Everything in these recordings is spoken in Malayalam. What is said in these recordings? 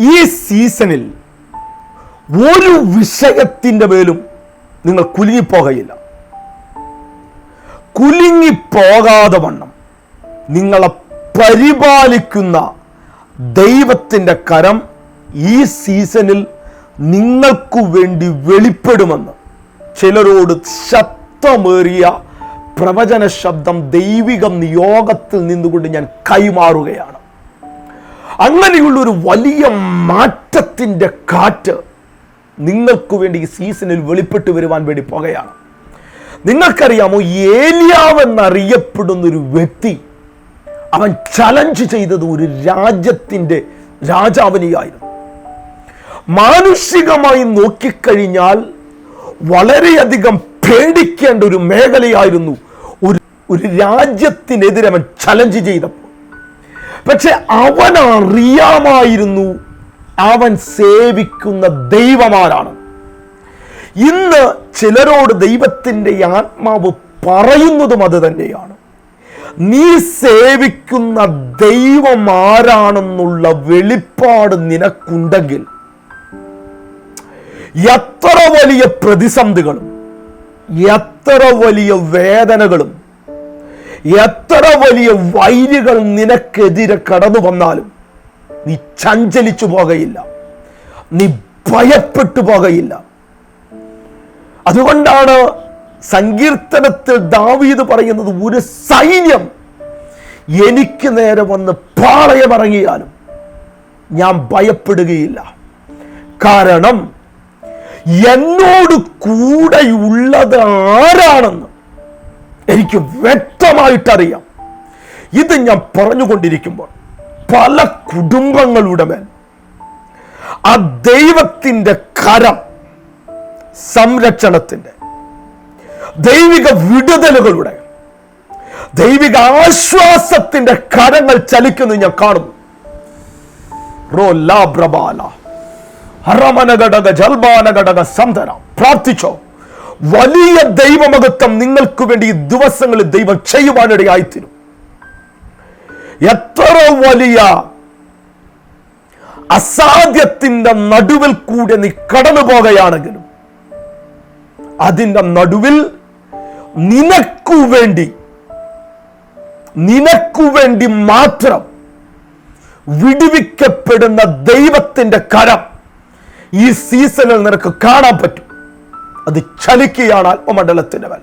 ഈ സീസണിൽ ഒരു വിഷയത്തിന്റെ മേലും നിങ്ങൾ കുലുങ്ങിപ്പോകയില്ല. കുലുങ്ങിപ്പോകാതെ വണ്ണം നിങ്ങളെ പരിപാലിക്കുന്ന ദൈവത്തിന്റെ കരം ഈ സീസണിൽ നിങ്ങൾക്കു വേണ്ടി വെളിപ്പെടുമെന്ന് ചിലരോട് ശക്തമേറിയ പ്രവചന ശബ്ദം ദൈവിക നിയോഗത്തിൽ നിന്നുകൊണ്ട് ഞാൻ കൈമാറുകയാണ്. അങ്ങനെയുള്ള ഒരു വലിയ മാറ്റത്തിന്റെ കാറ്റ് നിങ്ങൾക്ക് വേണ്ടി ഈ സീസണിൽ വെളിപ്പെട്ട് വരുവാൻ വേണ്ടി പോകുകയാണ്. നിങ്ങൾക്കറിയാമോ ഏലിയാവെന്നറിയപ്പെടുന്ന ഒരു വ്യക്തി അവൻ ചലഞ്ച് ചെയ്തത് ഒരു രാജ്യത്തിന്റെ രാജാവിനെയായിരുന്നു. മാനുഷികമായി നോക്കിക്കഴിഞ്ഞാൽ വളരെയധികം പേടിക്കേണ്ട ഒരു മേഖലയായിരുന്നു ഒരു ഒരു രാജ്യത്തിനെതിരെ അവൻ ചലഞ്ച് ചെയ്തപ്പോൾ. പക്ഷെ അവൻ അറിയാമായിരുന്നു അവൻ സേവിക്കുന്ന ദൈവമാരാണ്. ഇന്ന് ചിലരോട് ദൈവത്തിന്റെ ആത്മാവ് പറയുന്നതും അത് തന്നെയാണ്. നീ സേവിക്കുന്ന ദൈവം ആരാണെന്നുള്ള വെളിപ്പാട് നിനക്കുണ്ടെങ്കിൽ എത്ര വലിയ പ്രതിസന്ധികളും എത്ര വലിയ വേദനകളും എത്ര വലിയ വൈരികൾ നിനക്കെതിരെ കടന്നു വന്നാലും നീ ചഞ്ചലിച്ചു പോകയില്ല. നീ ഭയപ്പെട്ടു പോകയില്ല. അതുകൊണ്ടാണ് സങ്കീർത്തനത്തിൽ ദാവീദ് പറയുന്നത് ഒരു സൈന്യം എനിക്ക് നേരെ വന്ന് പാളയമിറങ്ങിയാലും ഞാൻ ഭയപ്പെടുകയില്ല. കാരണം എന്നോട് കൂടെയുള്ളത് ആരാണെന്ന് എനിക്ക് വ്യക്തമായിട്ടറിയാം. ഇത് ഞാൻ പറഞ്ഞുകൊണ്ടിരിക്കുമ്പോൾ പല കുടുംബങ്ങളുടെ മേൽ ആ ദൈവത്തിന്റെ കരം സംരക്ഷണത്തിന്റെ ദൈവിക വിടുതലുകളുടെ ദൈവിക ആശ്വാസത്തിന്റെ കരങ്ങൾ ചലിക്കുന്നു ഞാൻ കാണുന്നു. റോ ലാ പ്രബാല ഹറമന ഘടക ജൽബാന ഘടക സന്ധന പ്രാർത്ഥിച്ചോ? വലിയ ദൈവമഹത്വം നിങ്ങൾക്ക് വേണ്ടി ഈ ദിവസങ്ങളിൽ ദൈവം ചെയ്യുവാനിടയായിത്തീരും. എത്ര വലിയ അസാധ്യത്തിന്റെ നടുവിൽ കൂടെ നീ കടന്നു പോകുകയാണെങ്കിലും അതിന്റെ നടുവിൽ നിനക്കു വേണ്ടി നിനക്കു വേണ്ടി മാത്രം വിടുവിക്കപ്പെടുന്ന ദൈവത്തിന്റെ കരം ഈ സീസണിൽ നിനക്ക് കാണാൻ പറ്റും. അത് ചലിക്കുകയാണ് ആത്മമണ്ഡലത്തിന്റെ മേൽ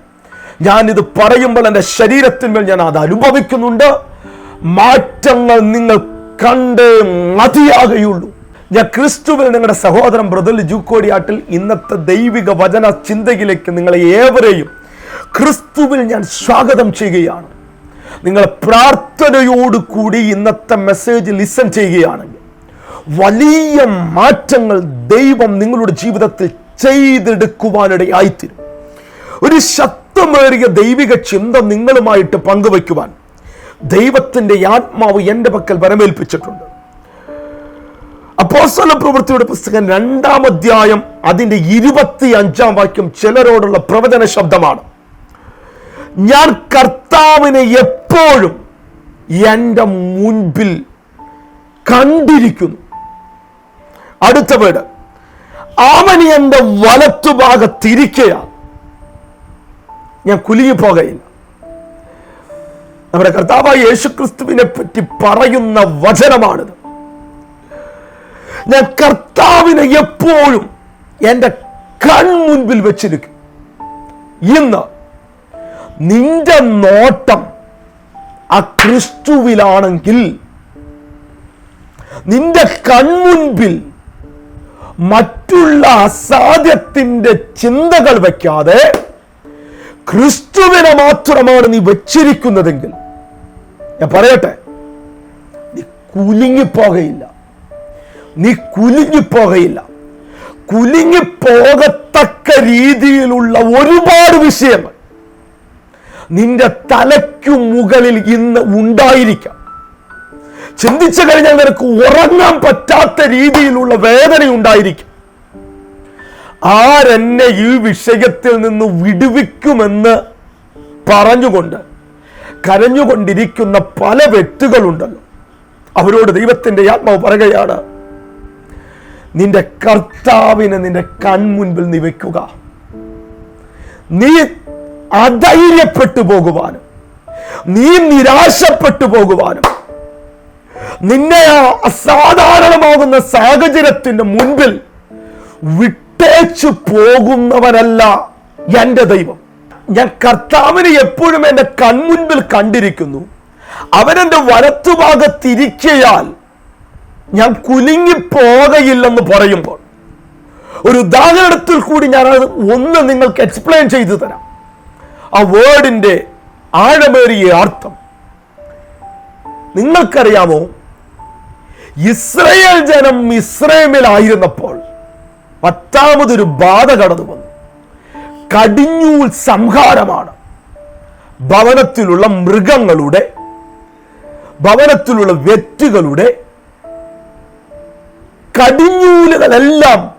ഞാനിത് പറയുമ്പോൾ എന്റെ ശരീരത്തിന്മേൽ ഞാൻ അത് അനുഭവിക്കുന്നുണ്ട്. മാറ്റങ്ങൾ നിങ്ങൾ കണ്ടേ മതിയാകുകയുള്ളൂ ഞാൻ ക്രിസ്തുവിൽ നിങ്ങളുടെ സഹോദരൻ ബ്രദർ ജൂക്കോടിയാട്ടിൽ ഇന്നത്തെ ദൈവിക വചന ചിന്തയിലേക്ക് നിങ്ങളെ ഏവരെയും ക്രിസ്തുവിൽ ഞാൻ സ്വാഗതം ചെയ്യുകയാണ്. നിങ്ങൾ പ്രാർത്ഥനയോട് കൂടി ഇന്നത്തെ മെസ്സേജ് ലിസൺ ചെയ്യുകയാണെങ്കിൽ വലിയ മാറ്റങ്ങൾ ദൈവം നിങ്ങളുടെ ജീവിതത്തിൽ ചെയ്തെടുക്കുവാനിടയായിത്തീരും ഒരു ശക്തമേറിയ ദൈവിക ചിന്ത നിങ്ങളുമായിട്ട് പങ്കുവയ്ക്കുവാൻ ദൈവത്തിന്റെ ആത്മാവ് എന്റെ പക്കൽ വരമേൽപ്പിച്ചിട്ടുണ്ട്. അപ്പോസ്തല പ്രവൃത്തിയുടെ പുസ്തകം രണ്ടാം അധ്യായം അതിന്റെ ഇരുപത്തി അഞ്ചാം വാക്യം ചിലരോടുള്ള പ്രവചന ശബ്ദമാണ്. ഞാൻ കർത്താവിനെ എപ്പോഴും എന്റെ മുൻപിൽ കണ്ടിരിക്കുന്നു. അടുത്ത വീട് അവൻ എന്റെ വലത്തുഭാഗത്തിരിക്കുകയാണ് ഞാൻ കുലുങ്ങിപ്പോകയില്ല. നമ്മുടെ കർത്താവായ യേശുക്രിസ്തുവിനെ പറ്റി പറയുന്ന വചനമാണിത്. ഞാൻ കർത്താവിനെ എപ്പോഴും എന്റെ കൺമുൻപിൽ വെച്ചിരിക്കും. ഇന്ന് നിന്റെ നോട്ടം ആ ക്രിസ്തുവിലാണെങ്കിൽ നിന്റെ കൺമുൻപിൽ മറ്റുള്ള അസാധ്യത്തിന്റെ ചിന്തകൾ വയ്ക്കാതെ ക്രിസ്തുവിനെ മാത്രമാണ് നീ വച്ചിരിക്കുന്നതെങ്കിൽ ഞാൻ പറയട്ടെ നീ കുലുങ്ങിപ്പോകയില്ല. നീ കുലുങ്ങിപ്പോകയില്ല. കുലുങ്ങിപ്പോകത്തക്ക രീതിയിലുള്ള ഒരുപാട് വിഷയങ്ങൾ നിന്റെ തലയ്ക്കു മുകളിൽ ഇന്ന് ഉണ്ടായിരിക്കാം. ചിന്തിച്ചു കഴിഞ്ഞാൽ നിനക്ക് ഉറങ്ങാൻ പറ്റാത്ത രീതിയിലുള്ള വേദന ഉണ്ടായിരിക്കും ആരെന്നെ ഈ വിഷയത്തിൽ നിന്ന് വിടുവിക്കുമെന്ന് പറഞ്ഞുകൊണ്ട് കരഞ്ഞുകൊണ്ടിരിക്കുന്ന പല വ്യക്തികളുണ്ടല്ലോ. അവരോട് ദൈവത്തിന്റെ ആത്മാവ് പറയുകയാണ് നിന്റെ കർത്താവിനെ നിന്റെ കൺമുൻപിൽ നീ വെക്കുക നീ അധൈര്യപ്പെട്ടു പോകുവാനും നീ നിരാശപ്പെട്ടു പോകുവാനും നിന്നെ അസാധാരണമാകുന്ന സാഹചര്യത്തിന്റെ മുൻപിൽ വിട്ടേച്ചു പോകുന്നവനല്ല എന്റെ ദൈവം. ഞാൻ കർത്താവിനെ എപ്പോഴും എന്റെ കൺമുൻപിൽ കണ്ടിരിക്കുന്നു. അവനെന്റെ വലത്തുഭാഗത്തിരിക്കയാൽ ഞാൻ കുലുങ്ങി പോകയില്ലെന്ന് പറയുമ്പോൾ ഒരു ഉദാഹരണത്തിൽ കൂടി ഞാൻ അത് ഒന്ന് നിങ്ങൾക്ക് എക്സ്പ്ലെയിൻ ചെയ്തു തരാം. ആ വേർഡിന്റെ ആഴമേറിയ അർത്ഥം. നിങ്ങൾക്കറിയാമോ? ഇസ്രയേൽ ജനം ഇസ്രയേമിലായിരുന്നപ്പോൾ പത്താമതൊരു ബാധ കടന്നു വന്നു. കടിഞ്ഞൂൽ സംഹാരമാണ്. ഭവനത്തിലുള്ള മൃഗങ്ങളുടെ ഭവനത്തിലുള്ള വ്യക്തികളുടെ കടിഞ്ഞൂലുകളെല്ലാം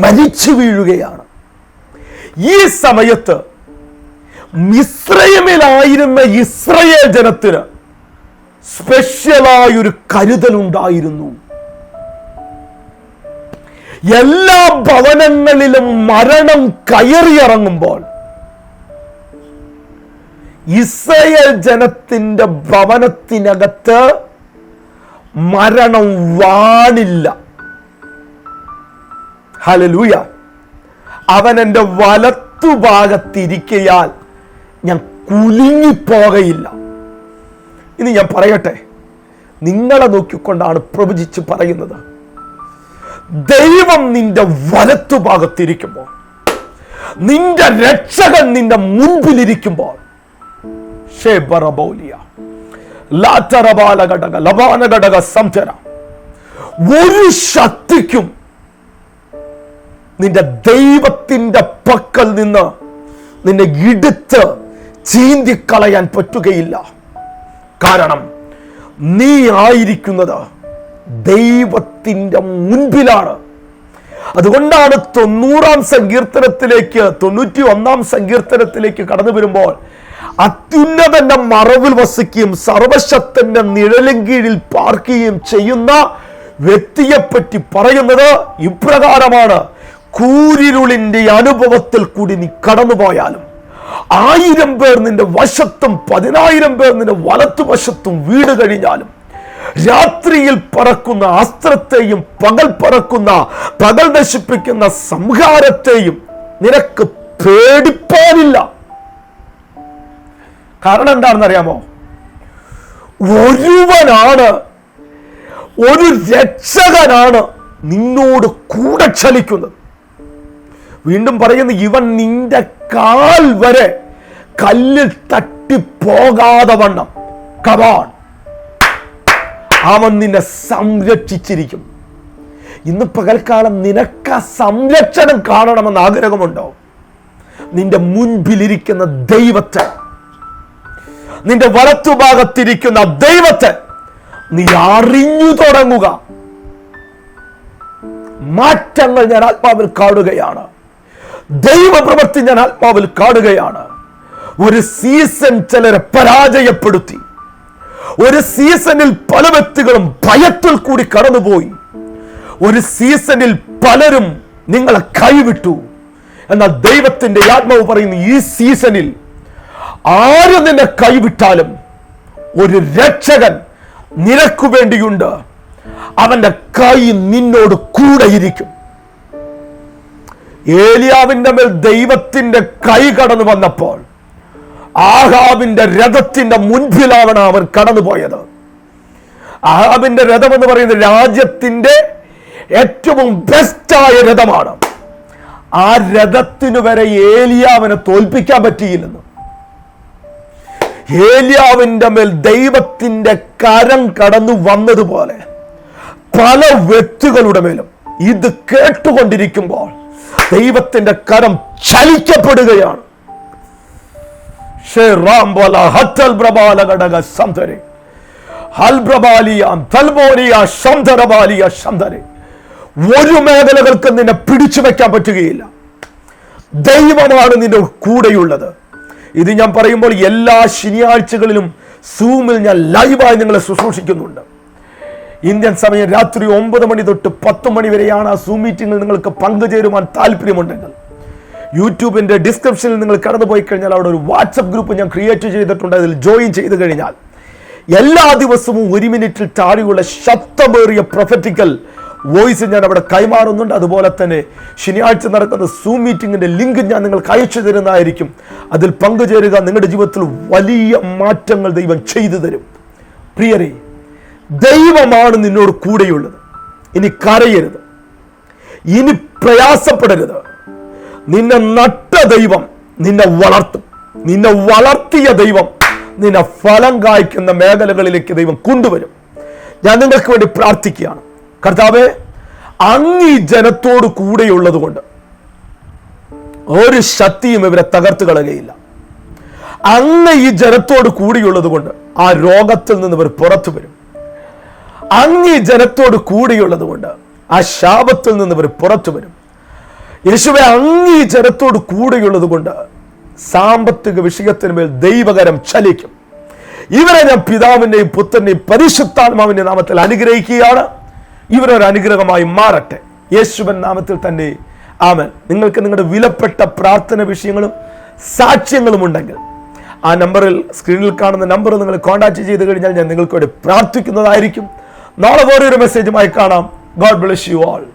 മരിച്ചു വീഴുകയാണ്. ഈ സമയത്ത് മിശ്രയമിലായിരുന്ന ഇസ്രയേൽ ജനത്തിന് സ്പെഷ്യലായൊരു കരുതലുണ്ടായിരുന്നു. എല്ലാ ഭവനങ്ങളിലും മരണം കയറിയിറങ്ങുമ്പോൾ ഇസ്രയേൽ ജനത്തിന്റെ ഭവനത്തിനകത്ത് മരണം വാണില്ല. ഹലലൂയ അവൻ എന്റെ വലത്തുഭാഗത്തിരിക്കയാൽ ഞാൻ കുലുങ്ങിപ്പോകയില്ല. ഇനി ഞാൻ പറയട്ടെ നിങ്ങളെ നോക്കിക്കൊണ്ടാണ് പ്രവചിച്ച് പറയുന്നത്. ദൈവം നിന്റെ വലത്തുഭാഗത്തിരിക്കുമ്പോൾ നിന്റെ രക്ഷകൻ നിന്റെ മുൻപിലിരിക്കുമ്പോൾ ഒരു ശക്തിക്കും നിന്റെ ദൈവത്തിന്റെ പക്കൽ നിന്ന് നിന്നെ ഇടുത്ത് ചീന്തിക്കളയാൻ പറ്റുകയില്ല. കാരണം നീ ആയിരിക്കുന്നത് ദൈവത്തിന്റെ മുൻപിലാണ്. അതുകൊണ്ടാണ് തൊണ്ണൂറാം സങ്കീർത്തനത്തിലേക്ക് തൊണ്ണൂറ്റി ഒന്നാം സങ്കീർത്തനത്തിലേക്ക് കടന്നു വരുമ്പോൾ അത്യുന്നതന്റെ മറവിൽ വസിക്കുകയും സർവശക്തന്റെ നിഴലും കീഴിൽ പാർക്കുകയും ചെയ്യുന്ന വ്യക്തിയെപ്പറ്റി പറയുന്നത് ഇപ്രകാരമാണ്. കൂരിരുളിന്റെ അനുഭവത്തിൽ കൂടി നീ കടന്നുപോയാലും ആയിരം പേർ നിന്റെ വശത്തും പതിനായിരം പേർ നിന്റെ വലത്തുവശത്തും വീട് കഴിഞ്ഞാലും രാത്രിയിൽ പറക്കുന്ന അസ്ത്രത്തെയും പകൽ പറക്കുന്ന പകൽ നശിപ്പിക്കുന്ന സംഹാരത്തെയും നിനക്ക് പേടിപ്പാനില്ല. കാരണം എന്താണെന്നറിയാമോ? ഒരുവനാണ് ഒരു രക്ഷകനാണ് നിന്നോട് കൂടെ ചലിക്കുന്നത് വീണ്ടും പറയുന്നു ഇവൻ നിന്റെ കാൽ വരെ കല്ലിൽ തട്ടിപ്പോകാതെ വണ്ണം കവാൺ അവൻ നിന്നെ സംരക്ഷിച്ചിരിക്കും. ഇന്ന് പകൽക്കാലം നിനക്ക് ആ സംരക്ഷണം കാണണമെന്ന് ആഗ്രഹമുണ്ടോ? നിന്റെ മുൻപിലിരിക്കുന്ന ദൈവത്തെ നിന്റെ വലത്തുഭാഗത്തിരിക്കുന്ന ദൈവത്തെ നീ അറിഞ്ഞു തുടങ്ങുക. മാറ്റങ്ങൾ ഞാൻ ആത്മാവിൽ കാണുകയാണ്. ദൈവപ്രവൃത്തി ഞാൻ ആത്മാവിൽ കാണുകയാണ്. ഒരു സീസൺ ചിലരെ പരാജയപ്പെടുത്തി. ഒരു സീസണിൽ പല വ്യക്തികളും ഭയത്തിൽ കൂടി കടന്നുപോയി. ഒരു സീസണിൽ പലരും നിങ്ങളെ കൈവിട്ടു. എന്നാൽ ദൈവത്തിന്റെ ആത്മാവ് പറയുന്നു ഈ സീസണിൽ ആര് നിന്നെ കൈവിട്ടാലും ഒരു രക്ഷകൻ നിനക്കു വേണ്ടിയുണ്ട്. അവന്റെ കൈ നിന്നോട് കൂടെയിരിക്കും. ഏലിയാവിന്റെ മേൽ ദൈവത്തിന്റെ കൈ കടന്നു വന്നപ്പോൾ ആഹാബിന്റെ രഥത്തിന്റെ മുൻപിലാണ് അവൻ കടന്നുപോയത്. ആഹാബിന്റെ രഥം എന്ന് പറയുന്നത് രാജ്യത്തിന്റെ ഏറ്റവും ബെസ്റ്റായ രഥമാണ്. ആ രഥത്തിനു വരെ ഏലിയാവിനെ തോൽപ്പിക്കാൻ പറ്റിയില്ലെന്ന്. ഏലിയാവിന്റെ മേൽ ദൈവത്തിന്റെ കരം കടന്നു വന്നതുപോലെ പല വ്യക്തികളുടെ മേലും ഇത് കേട്ടുകൊണ്ടിരിക്കുമ്പോൾ ദൈവത്തിന്റെ കരം ചലിക്കപ്പെടുകയാണ്. ഒരു മേഖലകൾക്ക് നിന്നെ പിടിച്ചു വെക്കാൻ പറ്റുകയില്ല. ദൈവമാണ് നിന്റെ കൂടെയുള്ളത്. ഇത് ഞാൻ പറയുമ്പോൾ എല്ലാ ശനിയാഴ്ചകളിലും സൂമിൽ ഞാൻ ലൈവായി നിങ്ങളെ ശുശ്രൂഷിക്കുന്നുണ്ട്. ഇന്ത്യൻ സമയം രാത്രി ഒമ്പത് മണി തൊട്ട് പത്ത് മണി വരെയാണ് ആ സൂം മീറ്റിങ്ങിൽ നിങ്ങൾക്ക് പങ്കുചേരുവാൻ താല്പര്യമുണ്ടെങ്കിൽ. യൂട്യൂബിന്റെ ഡിസ്ക്രിപ്ഷനിൽ നിങ്ങൾ കടന്നു പോയി കഴിഞ്ഞാൽ അവിടെ ഒരു വാട്സപ്പ് ഗ്രൂപ്പ് ഞാൻ ക്രിയേറ്റ് ചെയ്തിട്ടുണ്ട്. അതിൽ ജോയിൻ ചെയ്ത് കഴിഞ്ഞാൽ എല്ലാ ദിവസവും ഒരു മിനിറ്റിൽ താഴെയുള്ള ശബ്ദമേറിയ പ്രൊഫറ്റിക്കൽ വോയിസ് ഞാൻ അവിടെ കൈമാറുന്നുണ്ട്. അതുപോലെ തന്നെ ശനിയാഴ്ച നടക്കുന്ന സൂം മീറ്റിംഗിന്റെ ലിങ്ക് ഞാൻ നിങ്ങൾക്ക് അയച്ചു തരുന്നതായിരിക്കും. അതിൽ പങ്കുചേരുക നിങ്ങളുടെ ജീവിതത്തിൽ വലിയ മാറ്റങ്ങൾ ദൈവം ചെയ്തു തരും. പ്രിയരെ ദൈവമാണ് നിന്നോട് കൂടെയുള്ളത്. ഇനി കരയരുത്. ഇനി പ്രയാസപ്പെടരുത്. നിന്നെ നട്ട ദൈവം നിന്നെ വളർത്തും. നിന്നെ വളർത്തിയ ദൈവം നിന്നെ ഫലം കായ്ക്കുന്ന മേഖലകളിലേക്ക് ദൈവം കൊണ്ടുവരും. ഞാൻ നിങ്ങൾക്ക് വേണ്ടി പ്രാർത്ഥിക്കുകയാണ്. കർത്താവേ അങ്ങ് ഈ ജനത്തോട് കൂടെയുള്ളത് കൊണ്ട് ഒരു ശക്തിയും ഇവരെ തകർത്ത് കളയുകയില്ല. അങ്ങ് ഈ ജനത്തോട് കൂടിയുള്ളത് കൊണ്ട് ആ രോഗത്തിൽ നിന്ന് ഇവർ പുറത്തു വരും. അങ്ങ് ഈ ജനത്തോട് കൂടിയുള്ളത് കൊണ്ട് ആ ശാപത്തിൽ നിന്ന് ഇവർ പുറത്തു വരും. യേശുവെ അങ്ങീ ജനത്തോട് കൂടെയുള്ളത് കൊണ്ട് സാമ്പത്തിക വിഷയത്തിന് മേൽ ദൈവകരം ചലിക്കും. ഇവരെ ഞാൻ പിതാവിന്റെയും പുത്രന്റെയും പരിശുദ്ധാത്മാവിന്റെ നാമത്തിൽ അനുഗ്രഹിക്കുകയാണ്. ഇവരൊരു അനുഗ്രഹമായി മാറട്ടെ. യേശുവൻ നാമത്തിൽ തന്നെ ആമൻ. നിങ്ങൾക്ക് നിങ്ങളുടെ വിലപ്പെട്ട പ്രാർത്ഥന വിഷയങ്ങളും സാക്ഷ്യങ്ങളും ഉണ്ടെങ്കിൽ ആ നമ്പറിൽ സ്ക്രീനിൽ കാണുന്ന നമ്പർ നിങ്ങൾ കോൺടാക്ട് ചെയ്ത് കഴിഞ്ഞാൽ ഞാൻ നിങ്ങൾക്ക് വേണ്ടി പ്രാർത്ഥിക്കുന്നതായിരിക്കും. നാളെ വേറൊരു മെസ്സേജുമായി കാണാം. God bless you all